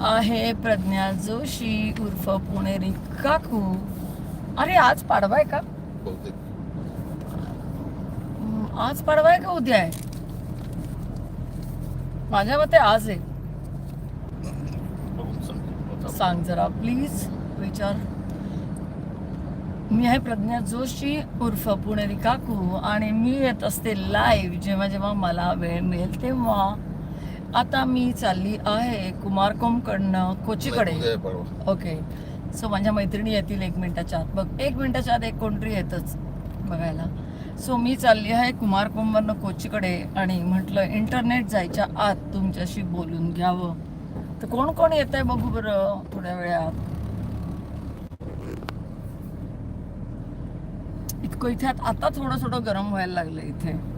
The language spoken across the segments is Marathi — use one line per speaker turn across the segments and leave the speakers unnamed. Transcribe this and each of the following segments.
आहे प्रज्ञा जोशी उर्फ पुणेरी काकू अरे आज पाडवा आहे का आज पाडवा आहे का उद्या आहे? माझ्या मते आज आहे. सांग. जरा प्लीज विचार. मी आहे प्रज्ञा जोशी उर्फ पुणेरी काकू आणि मी येत असते लाईव्ह जेव्हा जेव्हा मला वेळ मिळेल तेव्हा. आता मी चालली आहे कुमारकोमकडनं कोचीकडे. ओके. सो माझ्या मैत्रिणी येतील एक मिनिटाच्या आत. बघ एक मिनिटाच्या आत एक कोणतरी येतच बघायला. सो मी चालली आहे कुमारकोंबरनं कोचीकडे आणि म्हटलं इंटरनेट जायच्या आत तुमच्याशी बोलून घ्यावं. तर कोण कोण येत आहे बघू बरं थोड्या वेळात. इतकं इथे आत- आता थोडं थोडं गरम व्हायला लागलं इथे.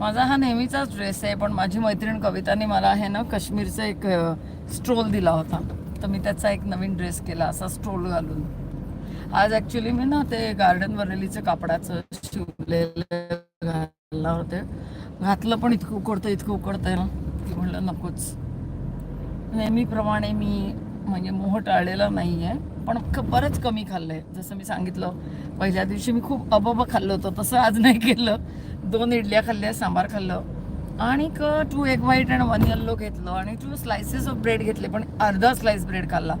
माझा हा नेहमीचाच ड्रेस आहे पण माझी मैत्रीण कविताने मला आहे ना काश्मीरचा एक स्ट्रोल दिला होता. तर मी त्याचा एक नवीन ड्रेस केला असा स्ट्रोल घालून. आज ॲक्च्युली मी ना ते गार्डन वरलीचं कापडाचं शिवलेलं घालला होते. घातलं पण इतकं उकडतं इतकं उकडतंय ना. की म्हणलं नकोच. नेहमीप्रमाणे मी म्हणजे मोह टाळलेला नाही आहे पण बरंच कमी खाल्लं आहे जसं मी सांगितलं पहिल्या दिवशी मी खूप अबब खाल्लं होतं तसं आज नाही केलं. दोन इडल्या खाल्ल्या सांबार खाल्लं. आणि two egg white and one yellow घेतलं आणि टू स्लायसेस ऑफ ब्रेड घेतले पण अर्धा स्लाइस ब्रेड खाल्ला.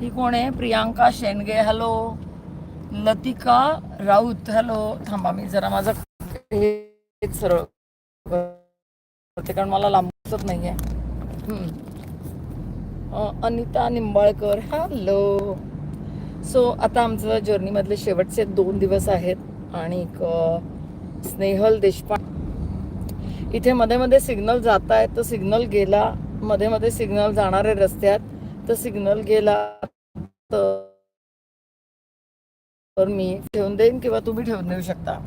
ही कोण आहे? प्रियांका शेंडगे. हॅलो लतिका राऊत. हॅलो थांबा मी जरा माझं सरळ कारण मला लांबत नाही आहे अनिता निंबाळकर. हॅलो सो आता आमचं जर्नीमधले शेवटचे दोन दिवस आहेत आणि एक, स्नेहल देशपांडे. इथे मध्ये मध्ये सिग्नल जात आहेत तर सिग्नल गेला. मध्ये मध्ये सिग्नल जाणारे रस्त्यात तर सिग्नल गेला. तर मी ठेवून देईन किंवा तुम्ही ठेवून देऊ शकता.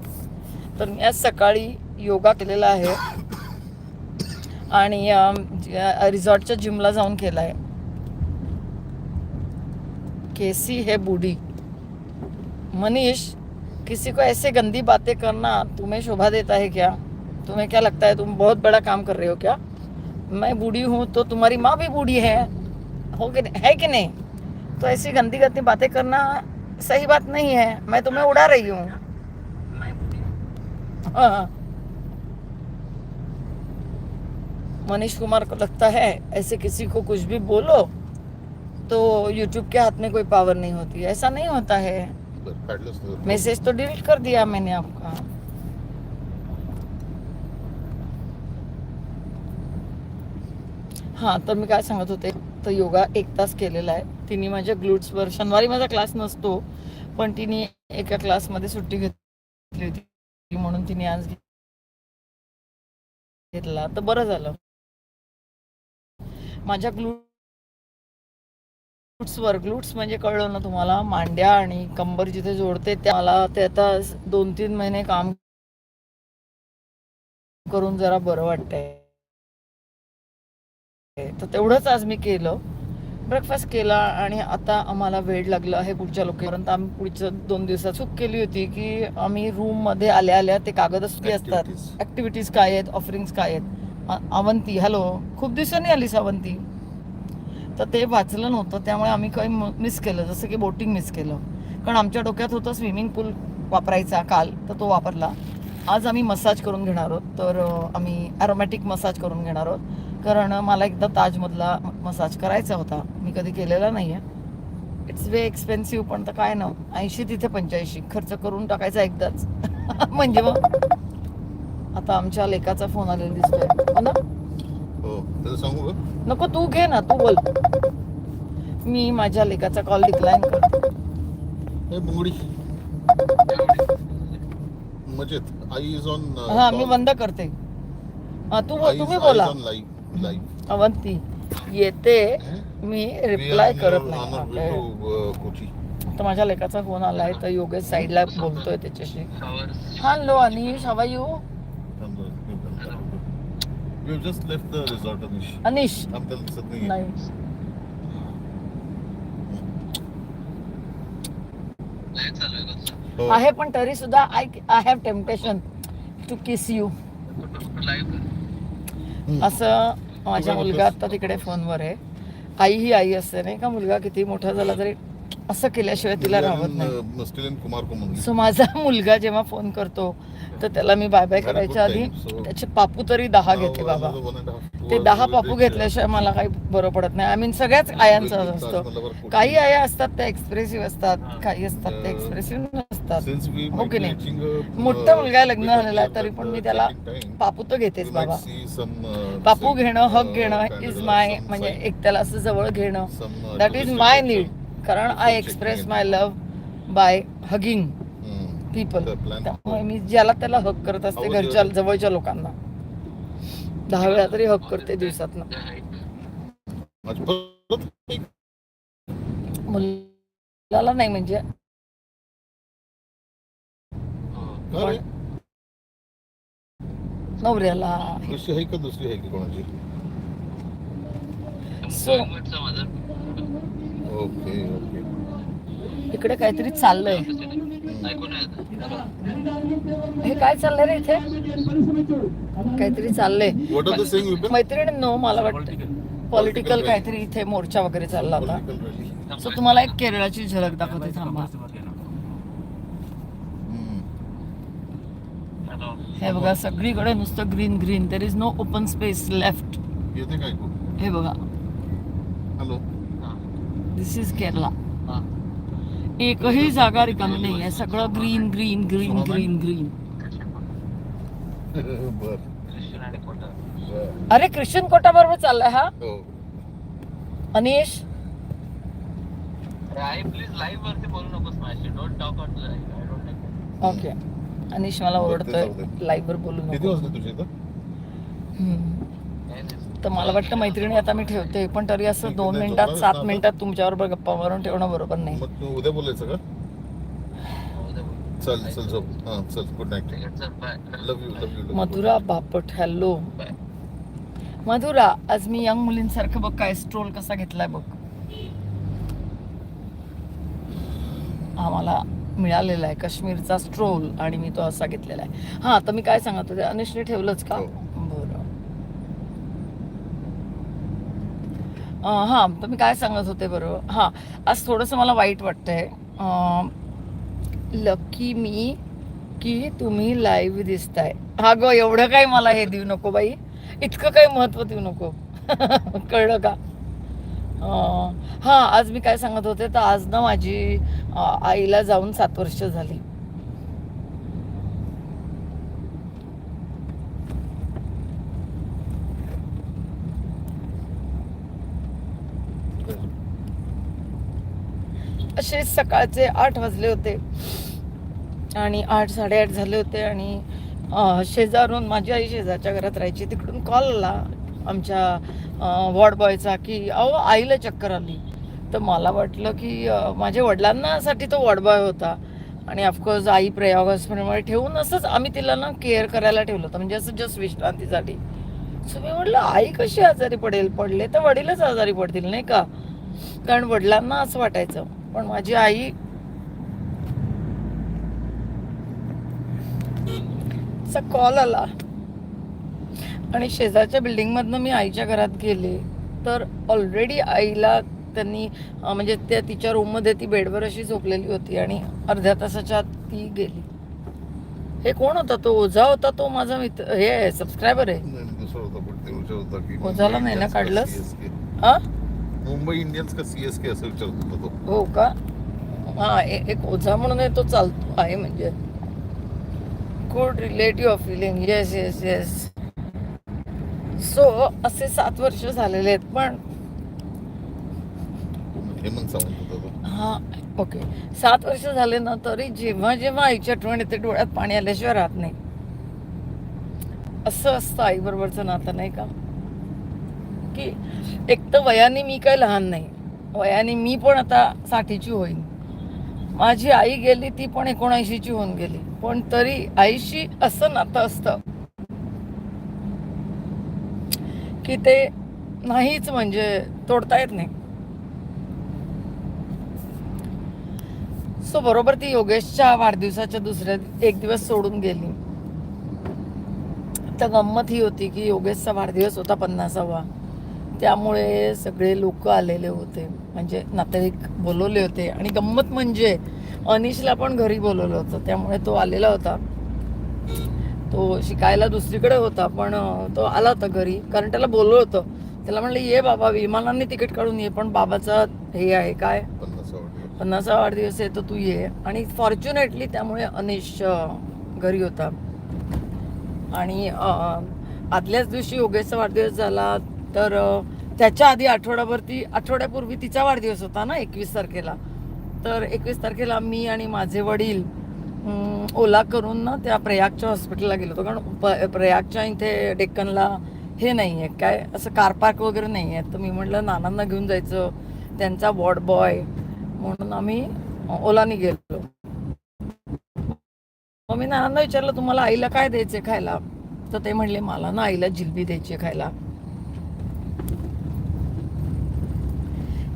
तर मी आज सकाळी योगा केलेला आहे. आणि रिझॉर्टच्या रिसॉर्टच्या जिमला जाऊन केला आहे. कैसी है बूढ़ी? मनीष, किसी को ऐसे गंदी बातें करना तुम्हें शोभा देता है क्या? तुम्हें क्या लगता है तुम बहुत बड़ा काम कर रहे हो क्या? मैं बूढ़ी हूँ तो तुम्हारी माँ भी बूढ़ी है। हो कि है कि नहीं? तो ऐसी गंदी गंदी बातें करना सही बात नहीं है। मैं तुम्हें उड़ा रही हूँ हाँ। मनीष कुमार को लगता है ऐसे किसी को कुछ भी बोलो तो यूट्यूब के हाथ में कोई पावर नहीं होती। ऐसा नहीं होता है. मैसेज तो डिलीट कर दिया मैंने आपका। हां तर मी काय सांगत होते तर योगा एक तास केलेला आहे. तिने माझ्या ग्लूट्सवर शनिवारी माझा क्लास नसतो पण तिने एका क्लासमध्ये सुट्टी घेतली होती. म्हणून तिने आज घेतला. तर बरं झालं. माझ्या ग्लूट्सवर ग्लूट्स म्हणजे कळलं ना तुम्हाला मांड्या आणि कंबर जिथे जोडते त्या मला ते आता दोन तीन महिने काम करून जरा बरं वाटतंय. तर तेवढंच आज मी केलं. ब्रेकफास्ट केला आणि आता आम्हाला वेळ लागला आहे पुढच्या लोकेपर्यंत. आम्ही पुढच्या दोन दिवसात चूक केली होती की आम्ही रूममध्ये आल्या आल्या ते कागदच असतात. ऍक्टिव्हिटीज काय आहेत? ऑफरिंग्स काय आहेत? अवंती हॅलो खूप दिवसांनी आलीस अवंती तर ते वाचलं नव्हतं त्यामुळे आम्ही काही मिस केलं. जसं की बोटिंग मिस केलं. कारण आमच्या डोक्यात होतं स्विमिंग पूल वापरायचा काल तर तो वापरला. आज आम्ही मसाज करून घेणार आहोत. तर आम्ही ॲरोमॅटिक मसाज करून घेणार आहोत. कारण मला एकदा ताजमधला मसाज करायचा होता. मी कधी केलेला नाही आहे इट्स वे एक्सपेन्सिव्ह पण तर काय ना ऐंशी तिथे पंच्याऐंशी. खर्च करून टाकायचा एकदाच. म्हणजे मग आता आमच्या लेकाचा फोन आलेला दिसतोय. हो ना?
त्याचं सांगू का?
नको तू घे ना तू बोल. मी माझ्या लेकाचा कॉल डिक्लाईन करतो
हे बुंगडी मजेत. आई इज ऑन
हा मी बंद करते. हा तू बोल तुम्ही बोला.
लाईव्ह लाईव्ह
अवंती येते मी रिप्लाय करत नाही.
कोची
तर माझ्या लेकाचा फोन आलाय तर योगेश साईडला बोलतोय त्याच्याशी. Hello Anish how are you
We have just left the resort, Anish.
Anish
I'm telling something.
नाही
हो.
आहे पण तरी सुद्धा I I have temptation to kiss you
hmm.
असं माझ्या मुलगा? आता तिकडे फोनवर आहे आई ही आई असते नाही का मुलगा किती मोठा झाला तरी असं केल्याशिवाय तिला राहत नाही. सो माझा मुलगा जेव्हा फोन करतो तर त्याला मी बाय बाय करायच्या आधी त्याचे पापू तरी दहा घेते बाबा. ते दहा पापू घेतल्याशिवाय मला काही बरं पडत नाही. आय मीन सगळ्याच आयांचं असतं. काही आया असतात त्या एक्सप्रेसिव्ह असतात काही असतात त्या एक्सप्रेसिव्ह नसतात. हो की नाही? मोठा मुलगा आहे, लग्न झालेला आहे, तरी पण मी त्याला पापू तर घेतेच बाबा. पापू घेणं हक घेणं इज माय म्हणजे एक त्याला असं जवळ घेणं. दॅट इज माय नीड कारण I express my love by hugging people त्यामुळे मी ज्याला त्याला हक करत असते घरच्या. जवळच्या लोकांना. दहा वेळा तरी हक करते दिवसातनं. मुलाला नाही म्हणजे. नवऱ्याला.
दुसरी आहे का दुसरी आहे की कोणाची?
So
okay okay.
इकडे काहीतरी चाललंय. हे काय चाललंय रे इथे? काहीतरी चाललंय.
What are the saying Vipin
मैत्रिणी नो मला वाटतं. पॉलिटिकल काहीतरी इथे मोर्चा वगैरे चालला होता. सो तुम्हाला एक केरळाची झलक दाखवते थांबा. हे बघा सगळीकडे नुसतं green green there is no open space left
येते काय ऐकू
हे बघा.
हॅलो
दिस इज केरला एकही जागा रिकामी नाही आहे. सगळं green green green green green
बर.
अरे कृष्ण कोटा बरोबर चाललाय हा?
हो.
अनिश?
प्लीज लाईव्ह वरती बोलू नकोस माझ्याशी. Don't talk on live I don't like
okay Anish मला ओरडतोय. लाईव्ह वर बोलू नको
वाजले तुझे इथं
हम्म. तर मला वाटतं मैत्रिणी आता मी ठेवते पण तरी असं दोन मिनिटात सात? मिनिटात तुमच्याबरोबर गप्पा मारून ठेवणं बरोबर नाही.
मग तू उद्या बोलायचं का? चल चल झोप. हा चल good night love you love you
Madhura Bapat hello Madhura आज मी यंग मुलींसारखं बघ काय स्ट्रोल कसा घेतलाय बघ. हा मला मिळालेला आहे काश्मीरचा स्ट्रोल आणि मी तो असा घेतलेला आहे. हा तर मी काय सांगत होते? अनिशने ठेवलंच का?
हां
तर मी काय सांगत होते बरोबर हां आज थोडंसं मला वाईट वाटतंय. लकी मी की तुम्ही लाईव्ह दिसताय. हा गो एवढं काय मला हे देऊ नको बाई. इतकं काही महत्त्व देऊ नको. कळलं का? हां आज मी काय सांगत होते? तर आज ना माझी आईला जाऊन सात वर्ष झाली. असे सकाळचे आठ वाजले होते. आणि आठ साडेआठ झाले होते आणि शेजारून माझी आई शेजारच्या घरात राहायची. तिकडून कॉल आला आमच्या वॉर्ड बॉयचा की अहो आईला चक्कर आली. तर मला वाटलं की माझ्या वडिलांनासाठी तो वॉर्ड बॉय होता. आणि ऑफकोर्स आई प्रयोग हॉस्पिटलमध्ये ठेवून असंच आम्ही तिला ना केअर करायला ठेवलं होतं. म्हणजे असं जस्ट विश्रांतीसाठी. सो मी म्हटलं आई कशी आजारी पडेल? पडले तर वडीलच आजारी पडतील नाही का? कारण वडिलांना असं वाटायचं. पण माझी आई चा कॉल आला. आणि शेजारच्या बिल्डिंग मधनं मी आईच्या घरात गेले. तर ऑलरेडी आईला त्यांनी म्हणजे त्या तिच्या रूममध्ये ती बेडवर अशी झोपलेली होती आणि अर्ध्या तासाच्या आत ती गेली. हे कोण होता तो? ओझा होता तो माझा मित्र? हे आहे. सबस्क्रायबर आहे ओझाला नाही ना काढलंस? हा?
मुंबई इंडियन्स का सीएसके असं विचारत होता तो.
हो का? हा ए- एक ओझा म्हणून आहे तो चालतो आहे म्हणजे. Good relative feeling yes yes yes so असे सात वर्ष झालेले आहेत पण
हेमंत सावंत होता तो.
हा ओके सात वर्ष झाले ना तरी जेव्हा जेव्हा आईची आठवण येते डोळ्यात पाणी आल्याशिवाय राहत नाही. असं असतं आई बरोबरचं नातं नाही का? की एक तर वयाने मी काही लहान नाही. वयाने मी पण आता साठीची होईन. माझी आई गेली ती पण एकोणऐंशीची होऊन गेली. पण तरी आईशी असं नातं असतं की ते नाहीच म्हणजे तोडता येत नाही. सो बरोबर ती योगेशच्या वाढदिवसाच्या दुसऱ्या एक दिवस सोडून गेली. तर गंमत ही होती की योगेशचा वाढदिवस होता पन्नासावा. त्यामुळे सगळे लोक आलेले होते. म्हणजे नातेवाईक बोलवले होते. आणि गंमत म्हणजे अनिशला पण घरी बोलवलं होतं. त्यामुळे तो आलेला होता. तो शिकायला दुसरीकडे होता पण तो आला होता घरी. कारण त्याला बोलवलं होतं. त्याला म्हणलं ये बाबा विमानाने तिकीट काढून ये पण बाबाचा हे आहे काय?
पन्नास
पन्नासा वाढदिवस आहे तर तू ये. आणि फॉर्च्युनेटली त्यामुळे अनिश घरी होता. आणि आदल्याच दिवशी योगेशचा वाढदिवस झाला. तर त्याच्या आधी आठवड्याभर ती आठवड्यापूर्वी तिचा वाढदिवस होता ना एकवीस तारखेला. तर एकवीस तारखेला मी आणि माझे वडील ओला करून ना त्या प्रयागच्या हॉस्पिटलला गेलो होतो. कारण प- प्रयागच्या इथे डेक्कनला हे नाही आहे काय असं कार पार्क वगैरे नाही आहे तर मी म्हटलं नानांना घेऊन जायचं. त्यांचा वॉर्ड बॉय. म्हणून आम्ही ओलानी गेलो. मग मी नानांना विचारलं तुम्हाला आईला काय द्यायचे खायला? तर ते म्हणले मला ना आईला जिलबी द्यायची खायला.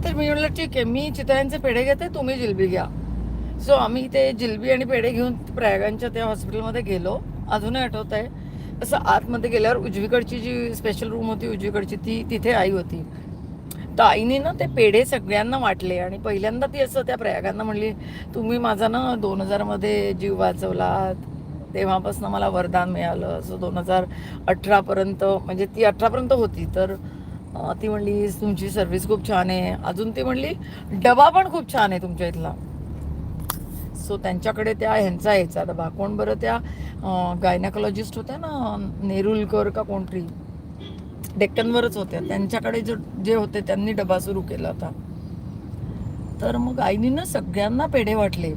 तर मी म्हटलं ठीक आहे मी चितळ्यांचे पेढे घेते तुम्ही जिलबी घ्या. सो आम्ही ते जिलबी आणि पेढे घेऊन प्रयागांच्या त्या हॉस्पिटलमध्ये गेलो. अजूनही आठवत आहे. असं आतमध्ये गेल्यावर उजवीकडची जी स्पेशल रूम होती उजवीकडची ती तिथे आई होती. तर आईने ना ते पेढे सगळ्यांना वाटले आणि पहिल्यांदा ती असं त्या प्रयागांना म्हणली तुम्ही माझा ना दोन हजारमध्ये जीव वाचवलात. तेव्हापासून मला वरदान मिळालं. असं दोन हजार अठरापर्यंत म्हणजे ती अठरापर्यंत होती. तर ती म्हणली तुमची सर्व्हिस खूप छान आहे. अजून ती म्हणली डबा पण खूप छान आहे तुमच्या इथला. सो त्यांच्याकडे त्या ह्यांचा यायचा डबा. कोण बरं त्या गायनाकॉलॉजिस्ट होत्या ना नेरुलकर का कोणतरी? डेक्कनवरच होत्या. त्यांच्याकडे जो जे होते त्यांनी डबा सुरू केला होता. तर मग आईनी ना सगळ्यांना पेढे वाटले.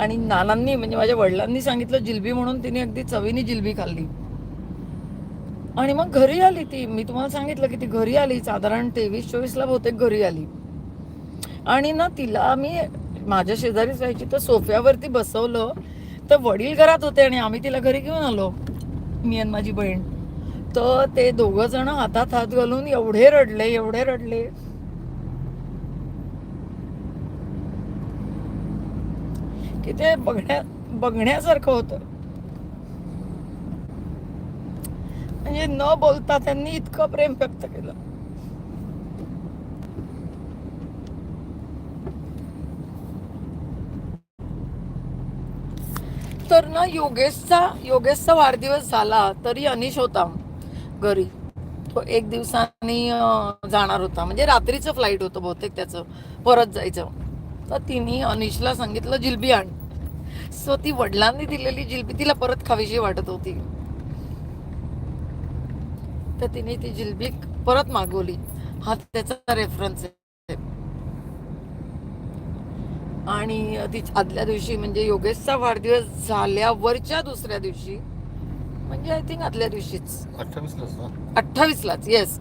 आणि नानांनी म्हणजे माझ्या वडिलांनी सांगितलं जिलबी म्हणून तिने अगदी चवीने जिलबी खाल्ली. आणि मग घरी आली ती. मी तुम्हाला सांगितलं की ती घरी आली. साधारण तेवीस चोवीसला बहुतेक घरी आली. आणि ना तिला मी माझ्या शेजारीच राहायची. तर सोफ्यावरती बसवलं. तर वडील घरात होते आणि आम्ही तिला घरी घेऊन आलो. मी आणि माझी बहीण. तर ते दोघं जण हातात हात घालून एवढे रडले एवढे रडले. की ते बघण्या बघण्यासारखं होतं. म्हणजे न बोलता त्यांनी इतकं प्रेम व्यक्त केलं तर ना योगेशचा योगेशचा वाढदिवस झाला तरी अनिश होता घरी तो एक दिवसानी जाणार होता म्हणजे रात्रीचं फ्लाईट होतं बहुतेक त्याचं परत जायचं तर तिने अनिशला सांगितलं जिलबी आण सो ती वडिलांनी दिलेली जिलबी तिला परत खावीशी वाटत होती तर तिने ती जिलबी परत मागवली. हा त्याचा रेफरन्स आहे. आणि ती आदल्या दिवशी म्हणजे योगेशचा वाढदिवस झाल्यावरच्या दुसऱ्या दिवशी म्हणजे आय थिंक आदल्या दिवशीच.
अठ्ठावीसलाच ना?
अठ्ठावीसलाच येस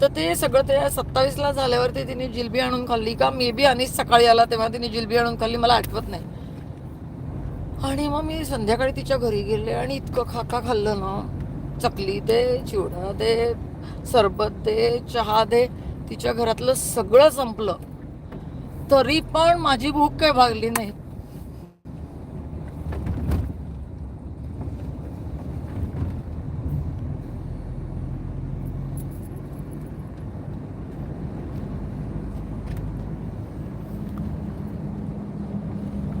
तर ते सगळं ते सत्तावीसला झाल्यावरती तिने जिलबी आणून खाल्ली का? मे बी अनिश सकाळी आला तेव्हा तिने जिलबी आणून खाल्ली मला आठवत नाही. आणि मग मी संध्याकाळी तिच्या घरी गेले आणि इतकं खाका खाल्लं ना चकली दे चिवडा दे सरबत दे चहा दे तिच्या घरातलं सगळं संपलं. तरी पण माझी भूक काय भागली नाही.